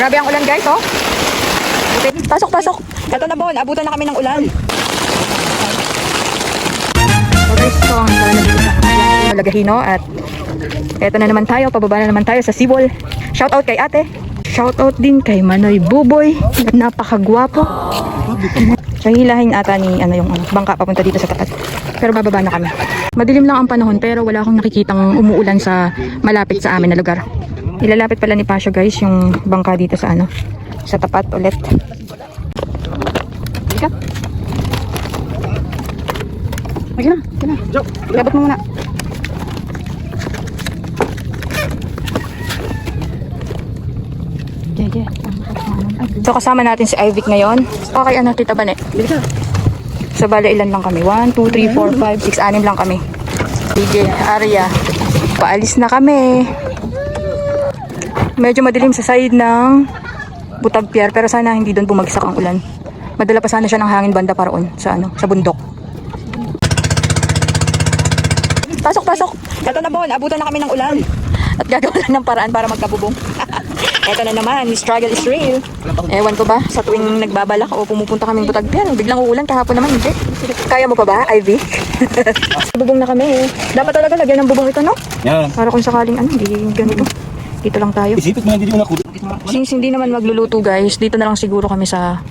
Grabe ang ulan guys, oh. Pasok, pasok. Ito na Bon, abutan na kami ng ulan. So guys, so ang Lagahino at eto na naman tayo, pababa na naman tayo sa Sibol. Shout out kay ate. Shout out din kay Manoy Buboy. Napakagwapo. Siya hilahin ata ni ano yung ano, bangka papunta dito sa tapat. Pero bababa na kami. Madilim lang ang panahon pero wala akong nakikitang umuulan sa malapit sa amin na lugar. Ilalapit pala ni Pasio guys yung bangka dito sa ano sa tapat ulit. Halika. Halika na, halika na. Labot mo muna. So kasama natin si Ivic ngayon. Okay, ano, tita Bane? So bala ilan lang kami? 1, 2, 3, 4, 5, 6, 6 lang kami. DJ, Arya. Paalis na kami. Medyo madilim sa side ng Butag Pier pero sana hindi doon bumagsak ang ulan. Madala pa sana siya ng hangin banda paraon sa ano, sa bundok. Pasok, pasok. Ito na Bon, abutan na kami ng ulan. At gagawa lang ng paraan para magkabubong. Ito na naman, struggle is real. Ewan ko ba, sa tuwing nagbabalak o pumupunta kaming butag pier, biglang uulan, kahapon naman hindi. Kaya mo pa ba, Ivy? bubong na kami. Dapat talaga lagyan ng bubong ito, no? Yan. Para kung sakaling ano, hindi ganito. Dito lang tayo. Isipin mo na hindi mo nakuha. Since hindi naman magluluto guys, dito na lang siguro kami sa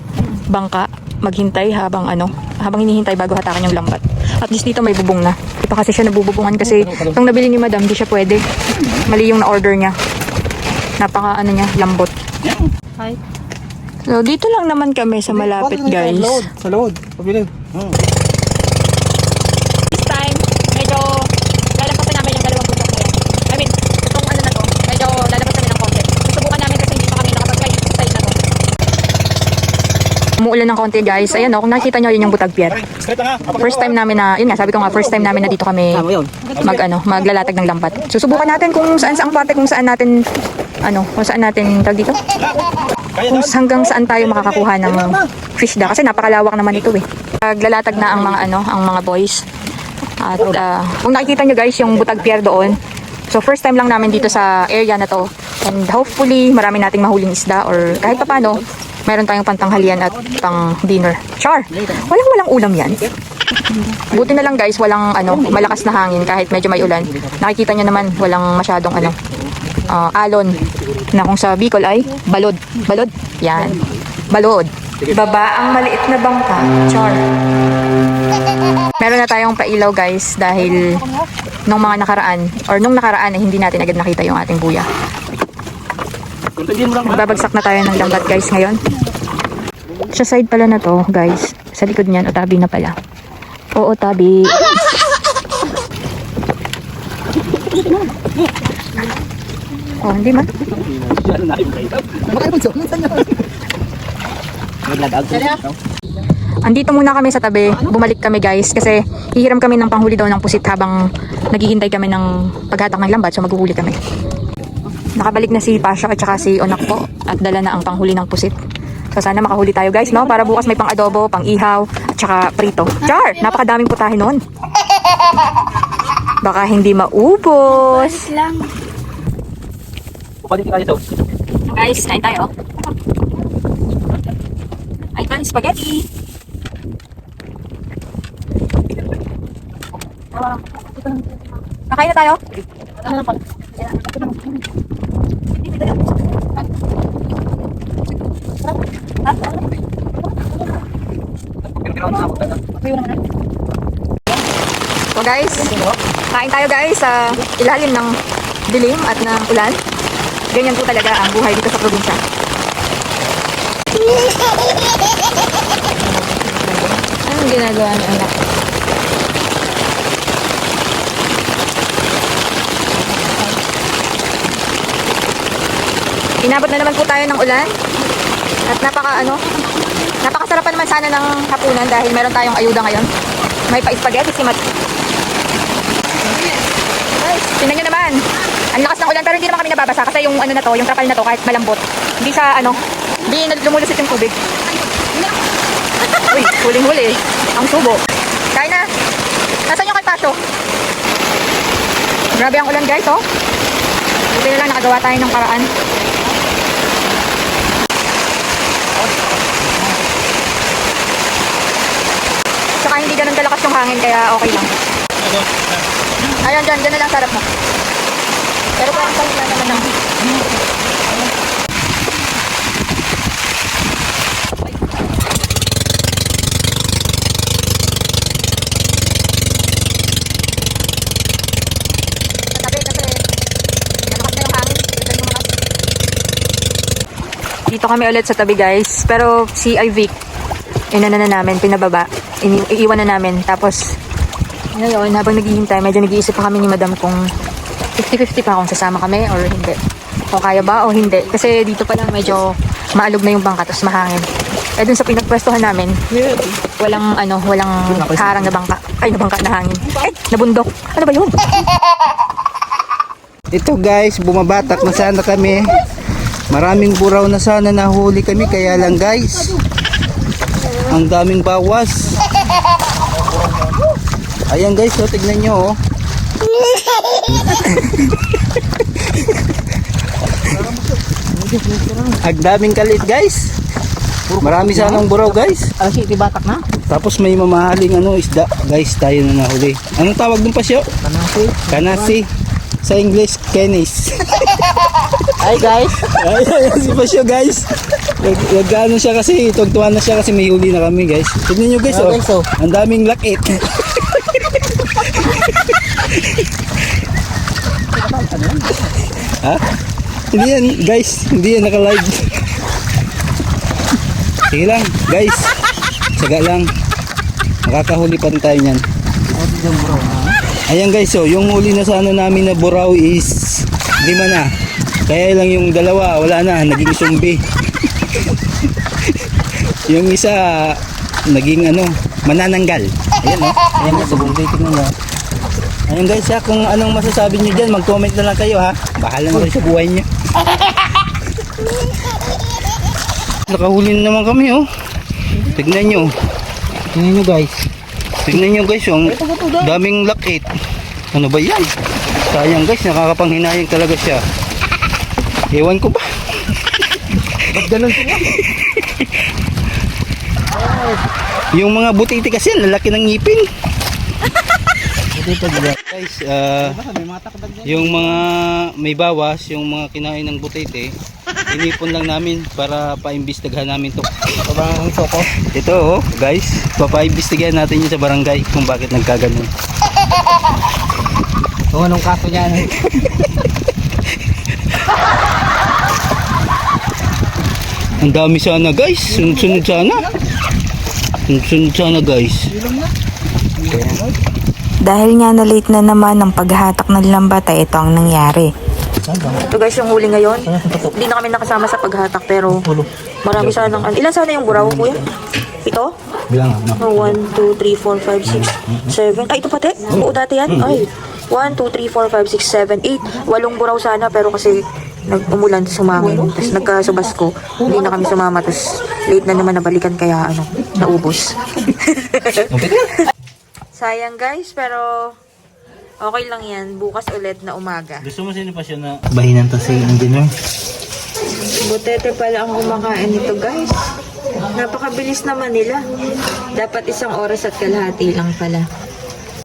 bangka maghintay habang ano, habang hinihintay bago hatakan yung lambat. At least dito may bubong na. Di pa kasi siya nabububungan kasi itong nabili ni madam, di siya pwede. Mali yung na-order niya. Napaka ano niya, lambot. Hi. So dito lang naman kami sa malapit guys. Sa load. Pabilin. Hmm. This time, medyo lalampasan namin yung dalawang bundok na yan. I mean, itong ano na to, medyo lalabas kami ng konti. Susubukan namin kasi hindi pa kami nakapag-try sa side na to. Umuulan ng konti guys. Ayan o, kung nakikita nyo yun yung butag pier. First time namin na, yun nga, sabi ko nga, first time namin na dito kami mag ano, maglalatag ng lambat. Susubukan natin kung saan saang parte kung saan natin ano, kung saan natin tag dito. Kung hanggang saan tayo makakakuha ng fish da kasi napakalawak naman ito eh. Maglalatag na ang mga ano, ang mga boys. At ah, kung nakikita nyo guys yung butag pier doon. So first time lang namin dito sa area na to. And hopefully marami nating mahuling isda or kahit papano meron tayong pantanghalian at pang dinner. Char! Walang walang ulam yan. Buti na lang guys, walang ano, malakas na hangin kahit medyo may ulan. Nakikita nyo naman, walang masyadong ano, ah, alon na kung sa Bicol ay balod. Balod? Yan. Balod. Baba ang maliit na bangka. Char. Meron na tayong pailaw guys dahil nung mga nakaraan or nung nakaraan ay hindi natin agad nakita yung ating buya. Magbabagsak na tayo ng lambat guys ngayon. Sa side pala na to guys. Sa likod niyan, o tabi na pala. Oo, tabi. Oh, hindi man. Andito muna kami sa tabi. Bumalik kami guys kasi hihiram kami ng panghuli daw ng pusit habang naghihintay kami ng paghatak ng lambat so maghuhuli kami. Nakabalik na si Pasha at saka si Onak po at dala na ang panghuli ng pusit. So sana makahuli tayo guys no para bukas may pang adobo, pang ihaw at saka prito. Char! Napakadaming putahe noon. Baka hindi maubos. Pwede ka dito. Guys, kain tayo. Ay, pan spaghetti. Kakain na tayo? So guys, kain tayo guys sa ilalim ng dilim at ng ulan. Ganyan po talaga ang buhay dito sa probinsya. Anong ginagawa ni anak? Inabot na naman po tayo ng ulan. At napaka ano, napakasarap pa naman sana ng hapunan dahil meron tayong ayuda ngayon. May pa-spaghetti si Mat. Tingnan nyo naman. Ang lakas ng ulan pero hindi naman kami nababasa kasi yung ano na to, yung trapal na to kahit malambot. Hindi sa ano, hindi lumulusit yung tubig. Uy, huling-huli. Ang subo. Kain na. Nasaan yung kay Pasyo? Grabe ang ulan guys, oh. Buti lang nakagawa tayo ng paraan. Tsaka hindi ganun kalakas yung hangin kaya okay lang. Ayun, dyan, dyan na lang sarap mo. Pero parang kahit na naman lang. Dito kami ulit sa tabi guys. Pero si Ivic, inano na namin, pinababa. Ini iiwan na namin. Tapos, ngayon, habang naghihintay, medyo nag-iisip pa kami ni madam kung 50-50 pa kung sasama kami or hindi. Kung kaya ba o hindi. Kasi dito pa lang medyo maalog na yung bangka tapos mahangin. Eh dun sa pinagpwestuhan namin, walang ano, walang harang na bangka. Ay, na bangka na hangin. Eh, nabundok. Ano ba yun? Ito guys, bumabatak na sana kami. Maraming buraw na sana nahuli kami kaya lang guys. Ang daming bawas. Ayan guys, so tignan nyo oh. Ang daming kalit guys. Marami sanang buraw guys. Ah, si batak na? Tapos may mamahaling ano isda guys tayo na nahuli. Anong tawag dun pa siya? Kanasi. Kanasi. Sa English, kenis. Ay guys. Ay, ayan si Pasyo guys. Nag, nag-ano siya kasi, tugtuan na siya kasi may huli na kami guys. Tignan nyo guys, Oh, oh. guys, oh. Ang daming lakit. ha? Hindi yan guys, hindi yan naka-live. Sige lang guys, saga lang. Makakahuli pa rin tayo niyan. Ayan guys, so yung huli na sa ano namin na buraw is lima na. Kaya lang yung dalawa, wala na, naging sumbi. yung isa, naging ano, manananggal. Ayan oh, ayan guys, subong tingnan mo. Ayan guys, ha, kung anong masasabi nyo dyan, mag-comment na lang kayo ha. Bahala na kayo sa buhay nyo. Nakahuli na naman kami oh. Tignan nyo. Tingnan nyo guys. Tignan nyo guys, yung daming lakit. Ano ba yan? Sayang guys, nakakapanghinayang talaga siya. Ewan ko ba? Ba't ganun sila? Yung mga butiti kasi, lalaki ng ngipin. Guys. Dyan. yung mga may bawas, yung mga kinain ng butiti, inipon lang namin para paimbestigahan namin to. Sobrang soko. Ito oh, guys, papaimbestigahan natin yun sa barangay kung bakit nagkaganon. Kung anong kaso niyan. Ang dami sana guys, sunod-sunod sana. Sunod-sunod sana guys. Dahil nga na late na naman ang paghahatak ng lambat ay ito ang nangyari. Ito guys, yung huli ngayon. Hindi na kami nakasama sa paghatak pero marami ano- Ilan sana yung buraw, kuya? Ito? Bilang Oh, 1, 2, 3, 4, 5, 6, 7. Ay, ito pati? Oo, dati yan. Ay, 1, 2, 3, 4, 5, 6, 7, 8. Walong buraw sana pero kasi nag-umulan, sumangin. Tapos nagkasubas ko. Hindi na kami sumama. Tapos late na naman nabalikan kaya ano, naubos. Sayang guys, pero okay lang yan. Bukas ulit na umaga. Gusto mo sino pa siya na bahinan to si engineer? Butete pala ang kumakain nito guys. Napakabilis naman nila. Dapat isang oras at kalahati lang pala.